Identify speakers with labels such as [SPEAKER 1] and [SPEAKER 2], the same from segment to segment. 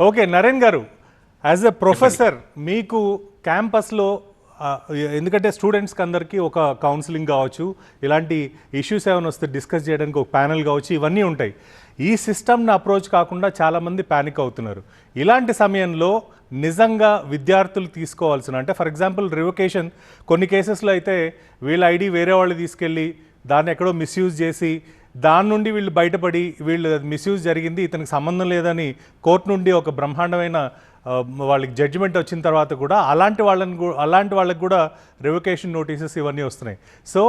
[SPEAKER 1] Okay Naren గారు as a professor మీకు క్యాంపస్లో ఎందుకంటే స్టూడెంట్స్కి అందరికీ ఒక కౌన్సిలింగ్ కావచ్చు ఇలాంటి ఇష్యూస్ ఏమైనా వస్తే డిస్కస్ చేయడానికి ఒక ప్యానెల్ కావచ్చు ఇవన్నీ ఉంటాయి. ఈ సిస్టమ్ని అప్రోచ్ కాకుండా చాలామంది ప్యానిక్ అవుతున్నారు. ఇలాంటి సమయంలో నిజంగా విద్యార్థులు తీసుకోవాల్సిన అంటే ఫర్ ఎగ్జాంపుల్ రివొకేషన్ కొన్ని కేసెస్లో అయితే వీళ్ళ ఐడి వేరే వాళ్ళు తీసుకెళ్ళి దాన్ని ఎక్కడో మిస్యూజ్ చేసి దాని నుండి వీళ్ళు బయటపడి వీళ్ళు మిస్యూజ్ జరిగింది ఇతనికి సంబంధం లేదని కోర్టు నుండి ఒక బ్రహ్మాండమైన వాళ్ళకి జడ్జిమెంట్ వచ్చిన తర్వాత కూడా అలాంటి వాళ్ళని అలాంటి వాళ్ళకి కూడా రివొకేషన్ నోటీసెస్ ఇవన్నీ వస్తున్నాయి. సో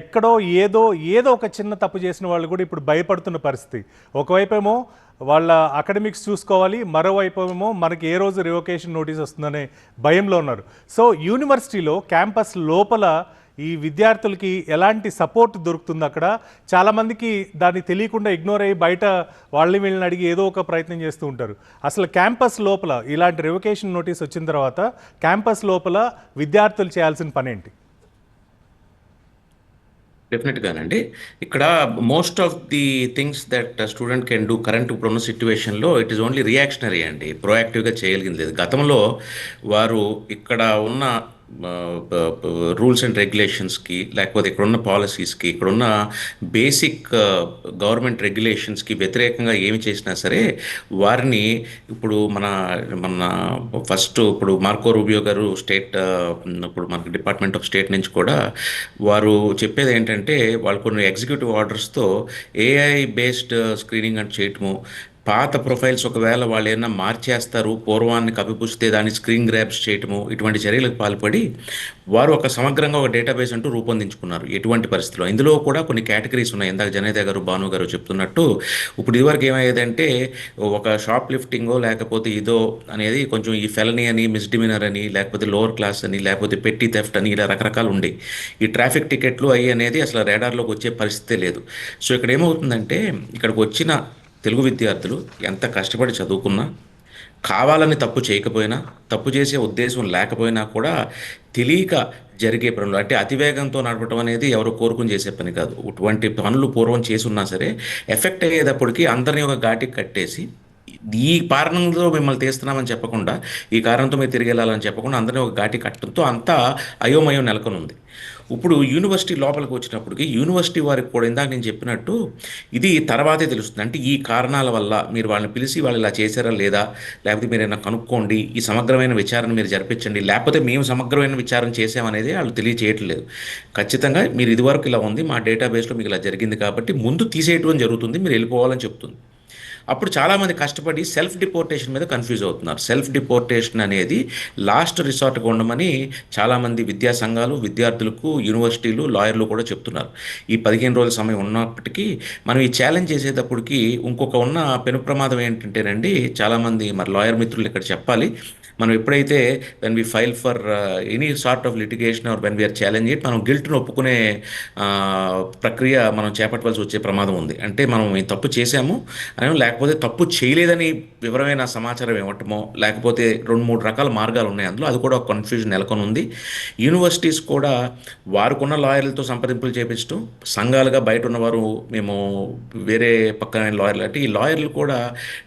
[SPEAKER 1] ఎక్కడో ఏదో ఏదో ఒక చిన్న తప్పు చేసిన వాళ్ళు కూడా ఇప్పుడు భయపడుతున్న పరిస్థితి. ఒకవైపేమో వాళ్ళ అకాడమిక్స్ చూసుకోవాలి మరోవైపు ఏమో మనకి ఏ రోజు రివొకేషన్ నోటీస్ వస్తుందనే భయంలో ఉన్నారు. సో యూనివర్సిటీలో క్యాంపస్ లోపల ఈ విద్యార్థులకి ఎలాంటి సపోర్ట్ దొరుకుతుంది అక్కడ? చాలామందికి దాన్ని తెలియకుండా ఇగ్నోర్ అయ్యి బయట వాళ్ళని వీళ్ళని అడిగి ఏదో ఒక ప్రయత్నం చేస్తూ ఉంటారు. అసలు క్యాంపస్ లోపల ఇలాంటి రివకేషన్ నోటీస్ వచ్చిన తర్వాత క్యాంపస్ లోపల విద్యార్థులు చేయాల్సిన పని ఏంటి?
[SPEAKER 2] డెఫినెట్గానండి ఇక్కడ most of the things that student can do current ఇప్పుడున్న సిచ్యువేషన్లో ఇట్ ఈస్ ఓన్లీ రియాక్షనరీ అండి. ప్రొయాక్టివ్గా చేయగలిగింది లేదు. గతంలో వారు ఇక్కడ ఉన్న రూల్స్ అండ్ రెగ్యులేషన్స్కి లేకపోతే ఇక్కడున్న పాలసీస్కి ఇక్కడున్న బేసిక్ గవర్నమెంట్ రెగ్యులేషన్స్కి వ్యతిరేకంగా ఏమి చేసినా సరే వారిని ఇప్పుడు మన మన ఫస్ట్ ఇప్పుడు మార్కో రూబియో గారు స్టేట్ ఇప్పుడు మనకి డిపార్ట్మెంట్ ఆఫ్ స్టేట్ నుంచి కూడా వారు చెప్పేది ఏంటంటే వాళ్ళు కొన్ని ఎగ్జిక్యూటివ్ ఆర్డర్స్తో ఏఐ బేస్డ్ స్క్రీనింగ్ అని చేయటము పాత ప్రొఫైల్స్ ఒకవేళ వాళ్ళు ఏమైనా మార్చేస్తారు పూర్వాన్ని కప్పిపుస్తే దాన్ని స్క్రీన్ గ్రాప్స్ చేయటము ఇటువంటి చర్యలకు పాల్పడి వారు ఒక సమగ్రంగా ఒక డేటాబేస్ అంటూ రూపొందించుకున్నారు ఎటువంటి పరిస్థితిలో. ఇందులో కూడా కొన్ని కేటగిరీస్ ఉన్నాయి. ఇందాక జనేత గారు భాను గారు చెప్తున్నట్టు ఇప్పుడు ఇదివరకు ఏమయ్యేదంటే ఒక షాప్ లిఫ్టింగో లేకపోతే ఇదో అనేది కొంచెం ఈ ఫెలనీ అని మిస్డిమినర్ అని లేకపోతే లోవర్ క్లాస్ అని లేకపోతే పెట్టి థెఫ్ట్ అని ఇలా రకరకాలు ఉండే. ఈ ట్రాఫిక్ టికెట్లు అయ్యి అనేది అసలు రేడార్లోకి వచ్చే పరిస్థితే లేదు. సో ఇక్కడ ఏమవుతుందంటే ఇక్కడికి వచ్చిన తెలుగు విద్యార్థులు ఎంత కష్టపడి చదువుకున్నా కావాలని తప్పు చేయకపోయినా తప్పు చేసే ఉద్దేశం లేకపోయినా కూడా తెలియక జరిగే పనులు అంటే అతివేగంతో నడపడం అనేది ఎవరు కోరుకుని చేసే పని కాదు. ఇటువంటి పనులు పూర్వం చేసి ఉన్నా సరే ఎఫెక్ట్ అయ్యేటప్పటికి అందరిని ఒక ఘాటికి కట్టేసి ఈ కారణంతో మిమ్మల్ని తీస్తున్నామని చెప్పకుండా ఈ కారణంతో మీరు తిరిగి వెళ్ళాలని చెప్పకుండా అందరినీ ఒక ఘాటి కట్టడంతో అంతా అయోమయం నెలకొని ఉంది ఇప్పుడు యూనివర్సిటీ లోపలికి వచ్చినప్పటికి యూనివర్సిటీ వారికి కూడా ఇందాక నేను చెప్పినట్టు ఇది తర్వాతే తెలుస్తుంది. అంటే ఈ కారణాల వల్ల మీరు వాళ్ళని పిలిచి వాళ్ళు ఇలా చేశారా లేదా లేకపోతే మీరు ఏమైనా కనుక్కోండి ఈ సమగ్రమైన విచారణ మీరు జరిపించండి లేకపోతే మేము సమగ్రమైన విచారణ చేసామనేది వాళ్ళు తెలియచేయట్లేదు. ఖచ్చితంగా మీరు ఇదివరకు ఇలా ఉంది మా డేటాబేస్లో మీకు ఇలా జరిగింది కాబట్టి ముందు తీసేయటం జరుగుతుంది మీరు వెళ్ళిపోవాలని చెప్తుంది. అప్పుడు చాలామంది కష్టపడి సెల్ఫ్ డిపోర్టేషన్ మీద కన్ఫ్యూజ్ అవుతున్నారు. సెల్ఫ్ డిపోర్టేషన్ అనేది లాస్ట్ రిసార్ట్గా ఉండమని చాలామంది విద్యా సంఘాలు విద్యార్థులకు యూనివర్సిటీలు లాయర్లు కూడా చెప్తున్నారు. ఈ పదిహేను రోజుల సమయం ఉన్నప్పటికీ మనం ఈ ఛాలెంజ్ చేసేటప్పటికి ఇంకొక ఉన్న పెను ప్రమాదం ఏంటంటేనండి చాలామంది మరి లాయర్ మిత్రులు ఇక్కడ చెప్పాలి. మనం ఎప్పుడైతే when we file for any sort of litigation or when we're challenge it మనం గిల్ట్ను ఒప్పుకునే uh, ప్రక్రియ మనం చేపట్టవలసి వచ్చే ప్రమాదం ఉంది. అంటే మనం ఈ తప్పు చేశాము అని లేకపోతే తప్పు చేయలేదని వివరమైన సమాచారం ఇవ్వటమో లేకపోతే రెండు మూడు రకాల మార్గాలు ఉన్నాయి అందులో. అది కూడా ఒక కన్ఫ్యూజన్ నెలకొని ఉంది యూనివర్సిటీస్ కూడా వారుకున్న లాయర్లతో సంప్రదింపులు చేపించడం సంఘాలుగా బయట ఉన్నవారు మేము వేరే పక్కన లాయర్లు. అంటే ఈ లాయర్లు కూడా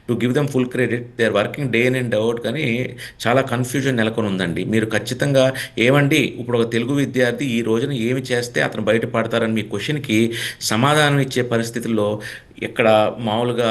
[SPEAKER 2] to give them full credit they are working day in and out కానీ చాలా కన్ఫ్యూజన్ నెలకొని ఉందండి మీరు ఖచ్చితంగా ఏమండి ఇప్పుడు ఒక తెలుగు విద్యార్థి ఈ రోజున ఏమి చేస్తే అతను బయటపడతారని మీ క్వశ్చన్కి సమాధానం ఇచ్చే పరిస్థితుల్లో ఇక్కడ మామూలుగా